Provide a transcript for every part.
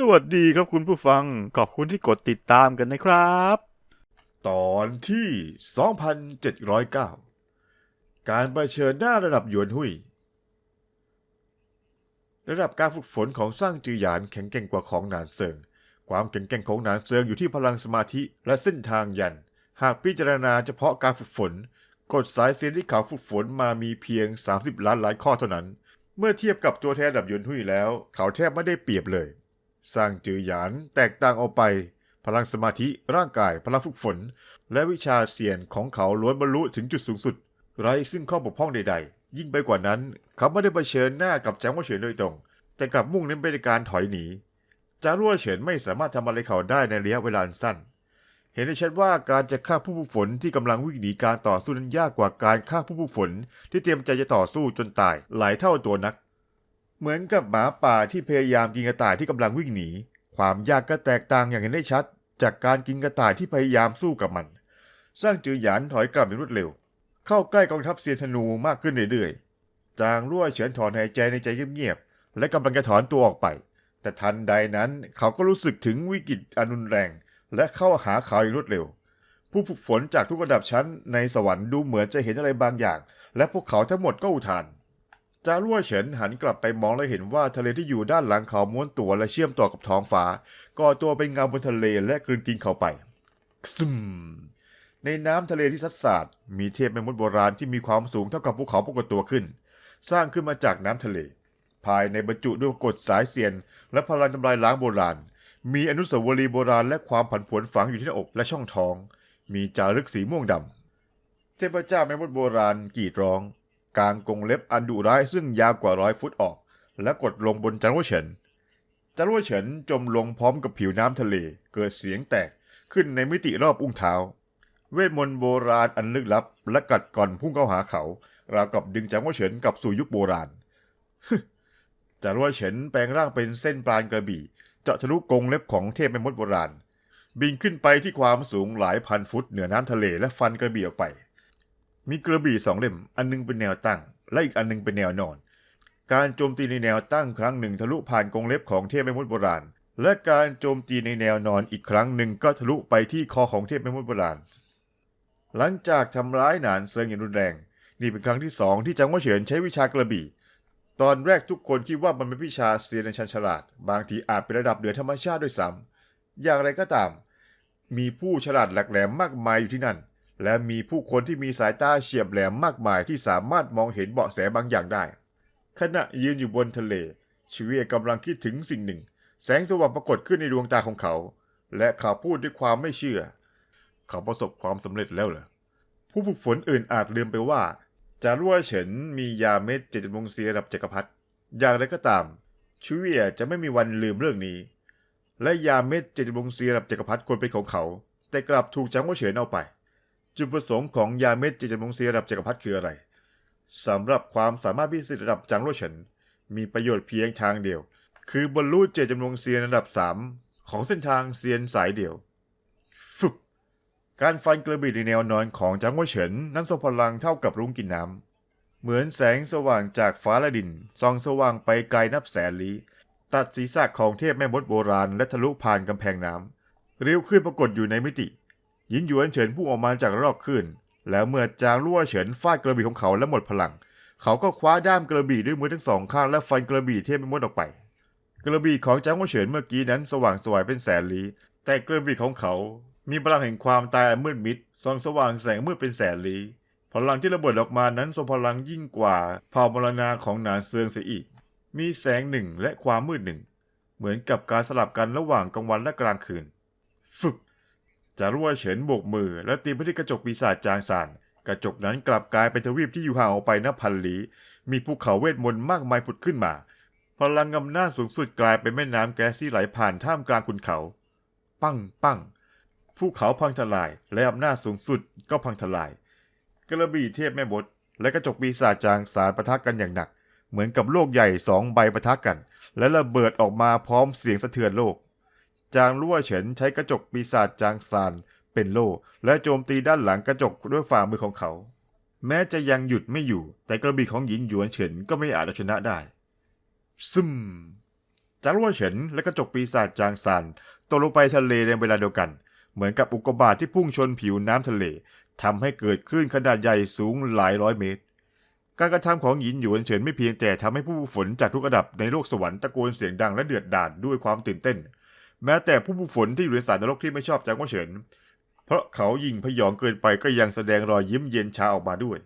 สวัสดีครับคุณผู้ฟัง ขอบคุณที่กดติดตามกันนะครับ ตอนที่ 2,709 การเผชิญหน้าระดับหยวนหุย ระดับการฝึกฝนของสร้างจือหยานแข็งแกร่งกว่าของหนานเซิง ความแข็งแกร่งของหนานเซิงอยู่ที่พลังสมาธิและเส้นทางยัน หากพิจารณาเฉพาะการฝึกฝน กฎสายเซียนที่เขาฝึกฝนมามีเพียง 30 ล้านหลานข้อเท่านั้น เมื่อเทียบกับตัวแทนระดับหยวนหุยแล้ว เขาแทบไม่ได้เปรียบเลย สร้างจือหยานแตกต่างออกไป พลังสมาธิร่างกายพลังฝึกฝน และวิชาเสียนของเขาล้วนบรรลุถึงจุดสูงสุด ไร้ซึ่งข้อบกพร่องใด ๆ ยิ่งไปกว่านั้น เขาไม่ได้เผชิญหน้ากับจางว่าเฉินโดยตรง แต่กลับมุ่งเน้นไปในการถอยหนีจางรั่วเฉินไม่สามารถทำอะไรเขาได้ในระยะเวลาสั้น เห็นได้ชัดว่าการจะฆ่าผู้ฝึกฝนที่กำลังวิ่งหนีการต่อสู้นั้นยากกว่าการฆ่าผู้ฝึกฝนที่เตรียมใจจะต่อสู้จนตายหลายเท่าตัวนัก เหมือนกับหมาป่าที่พยายามกินกระต่ายที่กำลังวิ่งหนี ความยากก็แตกต่างอย่างเห็นได้ชัด จากการกินกระต่ายที่พยายามสู้กับมัน สร้างจือหยานถอยกลับอย่างรวดเร็ว เข้าใกล้กองทัพเซียนธนูมากขึ้นเรื่อยๆ จางรั่วเฉินถอนหายใจในใจเงียบๆ และกำลังจะถอนตัวออกไป แต่ทันใดนั้นเขาก็รู้สึกถึงวิกฤตอันรุนแรง และเข้าหาเขาอย่างรวดเร็ว ผู้ฝึกฝนจากทุกระดับชั้นในสวรรค์ดูเหมือนจะเห็นอะไรบางอย่าง และพวกเขาทั้งหมดก็อุทาน จางรั่วเฉินหันกลับไปมองและเห็นว่าทะเลที่อยู่ด้านหลังเขาม้วนตัวและเชื่อมต่อกับท้องฟ้า ก่อตัวเป็นเงาบนทะเลและกลืนกินเขาไปซึมในน้ำทะเลที่ซัดสาดมีเทพแมงมุดโบราณที่มีความสูงเท่ากับภูเขาปรากฏตัวขึ้น สร้างขึ้นมาจากน้ำทะเล ภายในบรรจุด้วยกฎสายเสียน และพลังทำลายล้างโบราณ มีอนุสาวรีย์โบราณและความผันผวนฝังอยู่ที่หน้าอกและช่องท้อง มีจารึกสีม่วงดำเทพเจ้าแมงมุดโบราณกรีดร้อง กางกรงเล็บอันดุร้ายซึ่งยาวกว่าร้อยฟุตออก และกดลงบนจันวเฉินจารวเฉินจมลงพร้อมกับผิวน้ำทะเลเกิดเสียงแตกขึ้นในมิติรอบอุ้งเท้า เวทมนต์โบราณอันลึกลับ และกัดก่อนพุ่งเข้าหาเขา ราวกับดึงจารวดเฉินกลับสู่ยุคโบราณจารวดเฉินแปลงร่างเป็นเส้นปราณกระบี่ เจาะทะลุกรงเล็บของเทพแม่มดโบราณ บินขึ้นไปที่ความสูงหลายพันฟุตเหนือน้ำทะเลและฟันกระบี่ออกไป มีกระบี่สองเล่ม อันหนึงเป็นแนวตั้ง และอีกอันหนึงเป็นแนวนอน การโจมตีในแนวตั้งครั้งหนึ่งทะลุผ่านกรงเล็บของเทพแม่มดโบราณ และการโจมตีในแนวนอนอีกครั้งหนึ่งก็ทะลุไปที่คอของเทพแม่มดโบราณ หลังจากทำร้ายหนานเซิงอย่างรุนแรง นี่เป็นครั้งที่สองที่จังหวะเฉินใช้วิชากระบี่ ตอนแรกทุกคนคิดว่ามันเป็นวิชาเซียนในชันฉลาด บางทีอาจเป็นระดับเหนือธรรมชาติด้วยซ้ำอย่างไรก็ตาม มีผู้ฉลาดแหลกแหลมมากมายอยู่ที่นั่น และมีผู้คนที่มีสายตาเฉียบแหลมมากมายที่สามารถมองเห็นเบาะแสบางอย่างได้ ขณะยืนอยู่บนทะเลชีเวกำลังคิดถึงสิ่งหนึ่ง แสงสว่างปรากฏขึ้นในดวงตาของเขา และเขาพูดด้วยความไม่เชื่อ เขาประสบความสำเร็จแล้วเหรอผู้ฝึกฝนอื่นอาจลืมไปว่าจารั่วเฉินมียาเม็ดเจดวงเซียระดับจักรพรรดิอย่างไรก็ตามชีเวียจะไม่มีวันลืมเรื่องนี้ และยาเม็ดเจดวงเซียระดับจักรพรรดิควรเป็นของเขา แต่กลับถูกจังหวะเฉินเอาไป จุดประสงค์ของยาเม็ดเจดวงเซียระดับจักรพรรดิคืออะไรสำหรับความสามารถพิเศษระดับจังโลเฉินมีประโยชน์เพียงทางเดียว คือบรรลุเจจำนวนเซียนระดับ 3 ของเส้นทางเซียนสายเดียวฟึบการฟันกระบี่ในแนวนอนของจังหวะเฉินนั้นทรงพลังเท่ากับรุ้งกินน้ำ เหมือนแสงสว่างจากฟ้าและดินส่องสว่างไปไกลนับแสนลี้ ตัดศีรษะของเทพแม่มดโบราณและทะลุผ่านกำแพงน้ำเรียวขึ้นปรากฏอยู่ในมิติ ยินหยวนเฉินพุ่งออกมาจากรอกขึ้น แล้วเมื่อจางรั่วเฉินฟาดกระบี่ของเขาและหมดพลัง เขาก็คว้าด้ามกระบี่ด้วยมือทั้งสองข้างและฟันกระบี่เทพแม่มดออกไป กระบี่ของจางรั่วเฉินเมื่อกี้นั้นสว่างสวยเป็นแสนลี้แต่กระบี่ของเขา มีพลังแห่งความตายมืดมิดส่องสว่างแสงมืดเป็นแสนลี้พลังที่ระเบิดออกมานั้นทรงพลังยิ่งกว่าเผ่ามรณาของหนานเซิงเสียอีก มีแสงหนึ่งและความมืดหนึ่ง เหมือนกับการสลับกันระหว่างกลางวันและกลางคืนฟึบ จารั่วเฉินโบกมือ แล้วตีไปที่กระจกปีศาจจางซานกระจกนั้นกลับกลายเป็นทวีปที่อยู่ห่างออกไปนับพันลี้มีภูเขาเวทมนต์มากมายผุดขึ้นมา พลังอำนาจสูงสุดกลายเป็นแม่น้ำแก๊สที่ไหลผ่านท่ามกลางขุนเขา ปั้งปั้งภูเขาพังทลาย และอำนาจสูงสุดก็พังทลาย กระบี่เทพแม่บดและกระจกปีศาจจางสารปะทะกันอย่างหนัก เหมือนกับโลกใหญ่สองใบปะทะกัน และระเบิดออกมาพร้อมเสียงสะเทือนโลก จางรั่วเฉินใช้กระจกปีศาจจางซานเป็นโล่และโจมตีด้านหลังกระจกด้วยฝ่ามือของเขา แม้จะยังหยุดไม่อยู่ แต่กระบี่ของหญิงหยวนเฉินก็ไม่อาจชนะได้ซึมจางรั่วเฉินและกระจกปีศาจจางซานตกลงไปทะเลในเวลาเดียวกัน เหมือนกับอุกกาบาตที่พุ่งชนผิวน้ำทะเลทำให้เกิดคลื่นขนาดใหญ่สูงหลายร้อยเมตร การกระทำของหยินหยวนเฉินไม่เพียงแต่ทำให้ผู้ฝึกฝนจากทุกระดับในโลกสวรรค์ตะโกนเสียงดังและเดือดดาลด้วยความตื่นเต้น แม้แต่ผู้ฝึกฝนที่อยู่ในสายนรกที่ไม่ชอบจางว่าเฉิน เพราะเขายิงพยองเกินไปก็ยังแสดงรอยยิ้มเย็นชาออกมาด้วย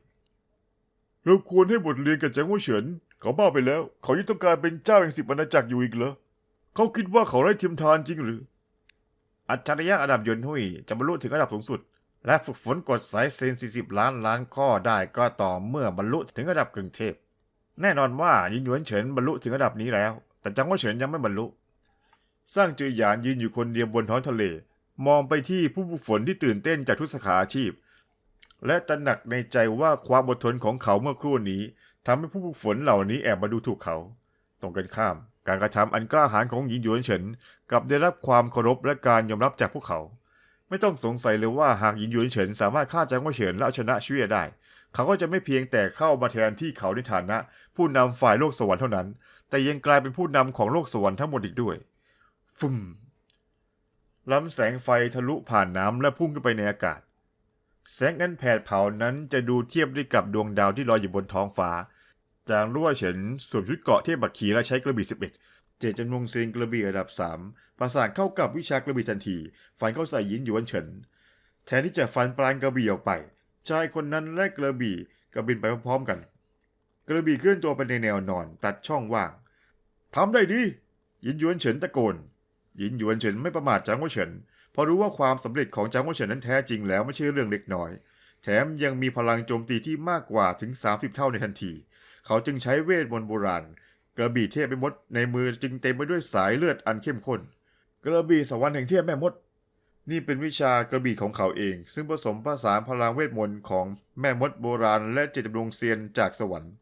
เราควรให้บทเรียนกับจางว่าเฉิน เขาบ้าไปแล้ว เขายังต้องการเป็นเจ้าแห่งสิบอาณาจักรอยู่อีกเหรอเขาคิดว่าเขาไร้เทียมทานจริงหรือ อัจฉริยะระดับยนต์หุยจะบรรลุถึงระดับสูงสุด และฝึกฝนกดสายเซน40 ล้านล้านข้อได้ก็ต่อเมื่อบรรลุถึงระดับกึ่งเทพ แน่นอนว่ายินหยวนเฉินบรรลุถึงระดับนี้แล้ว แต่จังหวะเฉินยังไม่บรรลุ สร้างจือหยานยืนอยู่คนเดียวบนท้องทะเล มองไปที่ผู้ฝึกฝนที่ตื่นเต้นจากทุกสาขาอาชีพ และตระหนักในใจว่าความอดทนของเขาเมื่อครู่นี้ทำให้ผู้ฝึกฝนเหล่านี้แอบมาดูถูกเขา ตรงกันข้าม การกระทำอันกล้าหาญของหญิงหยวนเฉินกลับได้รับความเคารพและการยอมรับจากพวกเขา ไม่ต้องสงสัยเลยว่าหากหญิงหยวนเฉินสามารถฆ่าจางว่าเฉินและชนะเชวียได้ เขาก็จะไม่เพียงแต่เข้ามาแทนที่เขาในฐานะ ผู้นำฝ่ายโลกสวรรค์เท่านั้น แต่ยังกลายเป็นผู้นำของโลกสวรรค์ทั้งหมดอีกด้วย ฟุ่มล้ำแสงไฟทะลุผ่านน้ำและพุ่งขึ้นไปในอากาศ แสงนั้นแผดเผานั้นจะดูเทียบได้กับดวงดาวที่ลอยอยู่บนท้องฟ้า จางรั่วเฉินสวมชุดเกาะเทพบักขีและใช้กระบี่11เจตจำนงเซียงกระบี่ระดับ3ประสานเข้ากับวิชากระบี่ทันที ฟันเข้าใส่ยินหยวนเฉิน แทนที่จะฟันปลายกระบี่ออกไปชายคนนั้นและกระบี่กระบินไปพร้อมๆกัน กระบี่เคลื่อนตัวไปในแนวนอนตัดช่องว่างทำได้ดียินหยวนเฉินตะโกน หยินหยวนเฉินไม่ประมาทจางว่าเฉินพราะรู้ว่าความสำเร็จของจางว่าเฉินนั้นแท้จริงแล้วไม่ใช่เรื่องเล็กน้อย แถมยังมีพลังโจมตีที่มากกว่าถึง 30 เท่าในทันที เขาจึงใช้เวทมนต์โบราณ กระบี่เทพแม่มดในมือจึงเต็มไปด้วยสายเลือดอันเข้มข้น กระบี่สวรรค์แห่งเทพแม่มด นี่เป็นวิชากระบี่ของเขาเอง ซึ่งผสมผสานพลังเวทมนต์ของแม่มดโบราณ และเจตจำนงเซียนจากสวรรค์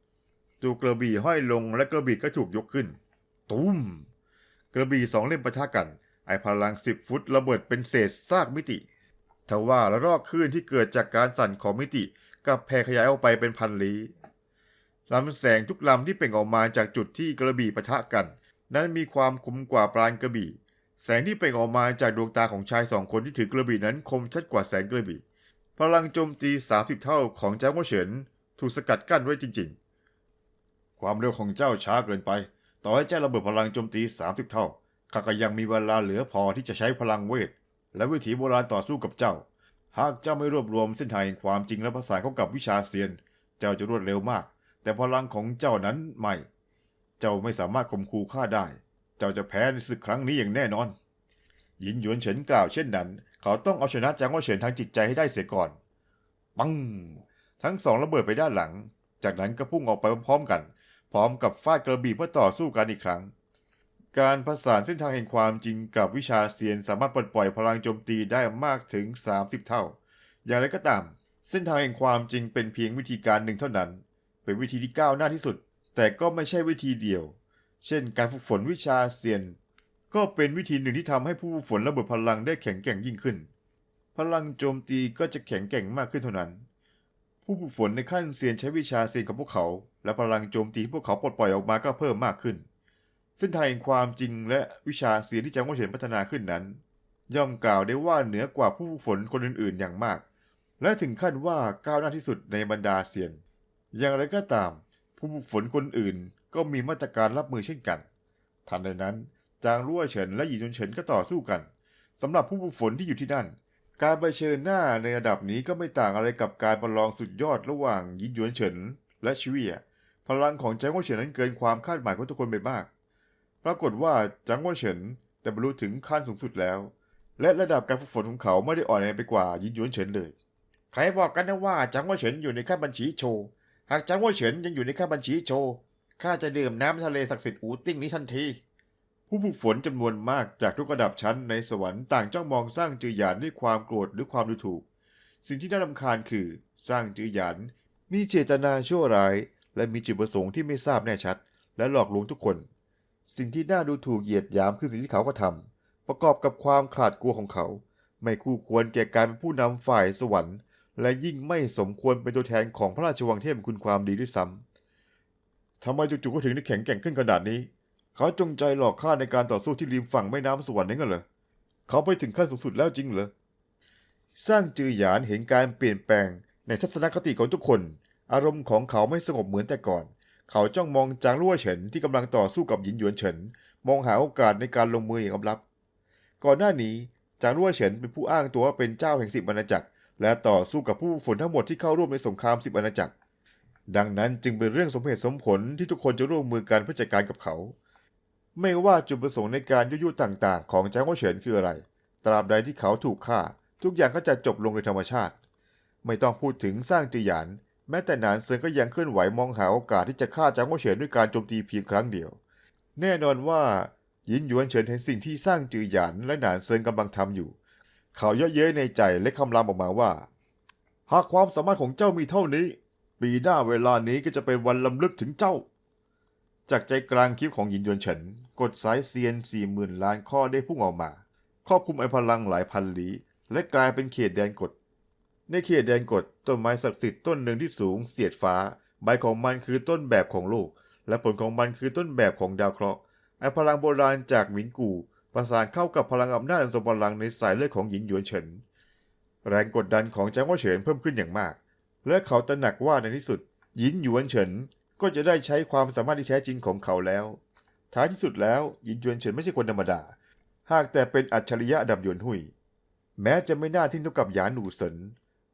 ตัวกระบี่ห้อยลงและกระบี่ก็ถูกยกขึ้น ตุ้ม กระบี่สองเล่มปะทะกัน ไอพลังสิบฟุตระเบิดเป็นเศษซากมิติทว่าละรอกคลื่นที่เกิดจากการสั่นของมิติกับแผ่ขยายออกไปเป็นพันลี้ลำแสงทุกลำที่เป่งออกมาจากจุดที่กระบี่ปะทะกัน นั้นมีความคมกว่าปราณกระบี่ แสงที่เป่งออกมาจากดวงตาของชายสองคนที่ถือกระบี่นั้นคมชัดกว่าแสงกระบี่พลังโจมตี30เท่าของเจ้าโมเฉินถูกสกัดกั้นไว้จริง ๆ ความเร็วของเจ้าช้าเกินไป ต่อให้เจ้าระเบิดพลังโจมตี 30 เท่าข้าก็ยังมีเวลาเหลือพอที่จะใช้พลังเวท และวิถีโบราณต่อสู้กับเจ้า หากเจ้าไม่รวบรวมเส้นทางแห่งความจริงและภาษาเข้ากับวิชาเซียน เจ้าจะรวดเร็วมาก แต่พลังของเจ้านั้นไม่ เจ้าไม่สามารถข่มขู่ข้าได้ เจ้าจะแพ้ในศึกครั้งนี้อย่างแน่นอน หยินหยวนเฉินกล่าวเช่นนั้น เขาต้องเอาชนะจางว่าเฉินทางจิตใจให้ได้เสียก่อน ปัง ทั้งสองระเบิดไปด้านหลัง จากนั้นก็พุ่งออกไปพร้อมๆกัน พร้อมกับฟาดกระบี่เพื่อต่อสู้กันอีกครั้ง การผสานเส้นทางแห่งความจริงกับวิชาเซียนสามารถปลดปล่อยพลังโจมตีได้มากถึง 30 เท่า อย่างไรก็ตาม เส้นทางแห่งความจริงเป็นเพียงวิธีการหนึ่งเท่านั้น เป็นวิธีที่ก้าวหน้าที่สุด แต่ก็ไม่ใช่วิธีเดียว เช่น การฝึกฝนวิชาเซียน ก็เป็นวิธีหนึ่งที่ทำให้ผู้ฝึกฝนระเบิดพลังได้แข็งแกร่งยิ่งขึ้น พลังโจมตีก็จะแข็งแกร่งมากขึ้นเท่านั้น ผู้ฝึกฝนในขั้นเซียนใช้วิชาเซียนของพวกเขา และพลังโจมตีที่พวกเขาปลดปล่อยออกมาก็เพิ่มมากขึ้น เส้นทางแห่งความจริงและวิชาเซียนที่จางว่เฉินพัฒนาขึ้นนั้น ย่อมกล่าวได้ว่าเหนือกว่าผู้ฝึกฝนคนอื่นๆอย่างมาก และถึงขั้นว่าก้าวหน้าที่สุดในบรรดาเซียน อย่างไรก็ตาม ผู้ฝึกฝนคนอื่นก็มีมาตรการรับมือเช่นกัน ทันใดนั้น จางรั่วเฉินและหยีจนเฉินก็ต่อสู้กันสำหรับผู้ฝึกฝนที่อยู่ที่นั่น การเผชิญหน้าในระดับนี้ก็ไม่ต่างอะไรกับการประลองสุดยอดระหว่างยินหยวนเฉินและชิเวียพลังของจางว่าเฉินนั้นเกินความคาดหมายของทุกคนไปมาก ปรากฏว่าจางว่าเฉินได้บรรลุถึงขั้นสูงสุดแล้ว และระดับการฝึกฝนของเขาไม่ได้อ่อนแอไปกว่ายินหยวนเฉินเลย ใครบอกกันนะว่าจางว่าเฉินอยู่ในขั้นบัญชีโชว์ หากจางว่าเฉินยังอยู่ในขั้นบัญชีโชว์ข้าจะดื่มน้ำทะเลศักดิ์สิทธิ์อูติ้งนี้ทันที ผู้ฝึกฝนจำนวนมากจากทุกระดับชั้นในสวรรค์ต่างจ้องมองสร้างจือหยานด้วยความโกรธหรือความดูถูก สิ่งที่น่ารำคาญคือ สร้างจือหยานมีเจตนาชั่วร้าย และมีจุดประสงค์ที่ไม่ทราบแน่ชัด และหลอกลวงทุกคน สิ่งที่น่าดูถูกเหยียดหยามคือสิ่งที่เขาก็ทำประกอบกับความขาดกลัวของเขา ไม่คู่ควรแก่การเป็นผู้นำฝ่ายสวรรค์ และยิ่งไม่สมควรเป็นตัวแทนของพระราชวังเทพคุณความดีด้วยซ้ำทำไมจู่ๆก็ถึงได้แข็งแกร่งขึ้นขนาดนี้ เขาจงใจหลอกข้าในการต่อสู้ที่ริมฝั่งแม่น้ำสวรรค์นั่นเหรอเขาไปถึงขั้นสูงสุดแล้วจริงเหรอสร้างจือหยานเห็นการเปลี่ยนแปลงในทัศนคติของทุกคน อารมณ์ของเขาไม่สงบเหมือนแต่ก่อน เขาจ้องมองจางลั่วเฉินที่กำลังต่อสู้กับหยินหยวนเฉิน มองหาโอกาสในการลงมืออย่างลับๆก่อนหน้านี้จางลั่วเฉินเป็นผู้อ้างตัวว่าเป็นเจ้าแห่งสิบอาณาจักร และต่อสู้กับผู้ฝนทั้งหมดที่เข้าร่วมในสงครามสิบอาณาจักร ดังนั้นจึงเป็นเรื่องสมเหตุสมผลที่ทุกคนจะร่วมมือกันเพื่อจัดการกับเขา ไม่ว่าจุดประสงค์ในการยุยุต่างๆ ของจางลั่วเฉินคืออะไร ตราบใดที่เขาถูกฆ่า ทุกอย่างก็จะจบลงโดยธรรมชาติ ไม่ต้องพูดถึงสร้างจือหยาน แม้แต่หนานเซิงก็ยังเคลื่อนไหวมองหาโอกาสที่จะฆ่าจางว่าเฉินด้วยการโจมตีเพียงครั้งเดียว แน่นอนว่ายินหยวนเฉินเห็นสิ่งที่สร้างจือหยานและหนานเซิงกำลังทำอยู่ เขาเยาะเย้ยในใจและคำรามออกมาว่า หากความสามารถของเจ้ามีเท่านี้ ปีหน้าเวลานี้ก็จะเป็นวันลำลึกถึงเจ้า จากใจกลางคลิปของหยินยวนเฉินกดสายเซียนสี่หมื่นล้านข้อได้พุ่งออกมา ครอบคลุมไอพลังหลายพันลี้ และกลายเป็นเขตแดนกฎ ในเขตแดนกฎต้นไม้ศักดิ์สิทธิ์ต้นหนึ่งที่สูงเสียดฟ้า ใบของมันคือต้นแบบของโลก และผลของมันคือต้นแบบของดาวเคราะห์ไอพลังโบราณจากหมิงกูประสานเข้ากับพลังอำนาจอันทรงพลังในสายเลือดของหญิงหยวนเฉิน แรงกดดันของจางว่าเฉินเพิ่มขึ้นอย่างมาก และเขาตระหนักว่าในที่สุดหยินหยวนเฉิน ก็จะได้ใช้ความสามารถที่แท้จริงของเขาแล้ว ท้ายที่สุดแล้วยินยวนเฉินไม่ใช่คนธรรมดา หากแต่เป็นอัจฉริยะดับยวนหุย แม้จะไม่น่าทิ้งเท่ากับหยานหนูเสิน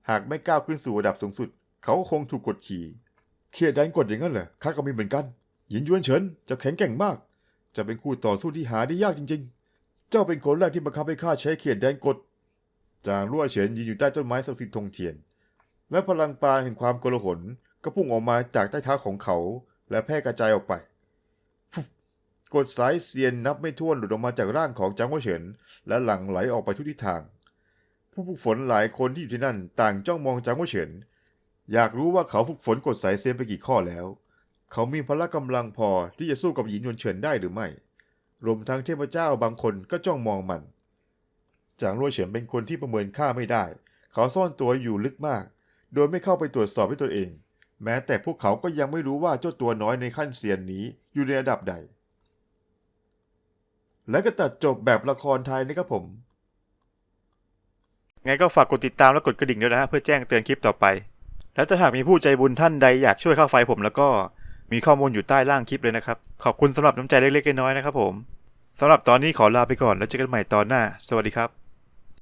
หากไม่ก้าวขึ้นสู่ระดับสูงสุด เขาก็คงถูกกดขี่เขียดแดนกดอย่างนั้นเหรอข้าก็มีเหมือนกัน ยินยวนเฉินจะแข็งแกร่งมาก จะเป็นคู่ต่อสู้ที่หาได้ยากจริง ๆ เจ้าเป็นคนแรกที่บังคับให้ข้าใช้เขียดแดนกดจางรั่วเฉินยืนอยู่ใต้ต้นไม้ศักสิทธิ์ธงเทียน และพลังปราณแห่งความโกลาหล ก็พุ่งออกมาจากใต้เท้าของเขา และแพร่กระจายออกไปกดสายเซียนนับไม่ถ้วนหลุดออกมาจากร่างของจางว่าเฉิน และหลั่งไหลออกไปทุกทิศทาง ผู้ฝึกฝนหลายคนที่อยู่ที่นั่นต่างจ้องมองจางว่าเฉิน อยากรู้ว่าเขาฝึกฝนกดสายเซียนไปกี่ข้อแล้ว เขามีพละกำลังพอที่จะสู้กับหญิงยวนเฉินได้หรือไม่ รวมทั้งเทพเจ้าบางคนก็จ้องมองมัน จางรั่วเฉินเป็นคนที่ประเมินค่าไม่ได้ เขาซ่อนตัวอยู่ลึกมาก โดยไม่เข้าไปตรวจสอบด้วยตนเอง แม้แต่พวกเขาก็ยังไม่รู้ว่าเจ้าตัวน้อยในขั้นเซียนนี้อยู่ในระดับใด และก็ตัดจบแบบละครไทยนะครับผม ไงก็ฝากกดติดตามและกดกระดิ่งด้วยนะฮะเพื่อแจ้งเตือนคลิปต่อไป แล้วถ้าหากมีผู้ใจบุญท่านใดอยากช่วยค่าไฟผมแล้วก็มีข้อมูลอยู่ใต้ล่างคลิปเลยนะครับ ขอบคุณสำหรับน้ำใจเล็กๆน้อยๆนะครับผมสำหรับตอนนี้ขอลาไปก่อนแล้วเจอกันใหม่ตอนหน้า สวัสดีครับ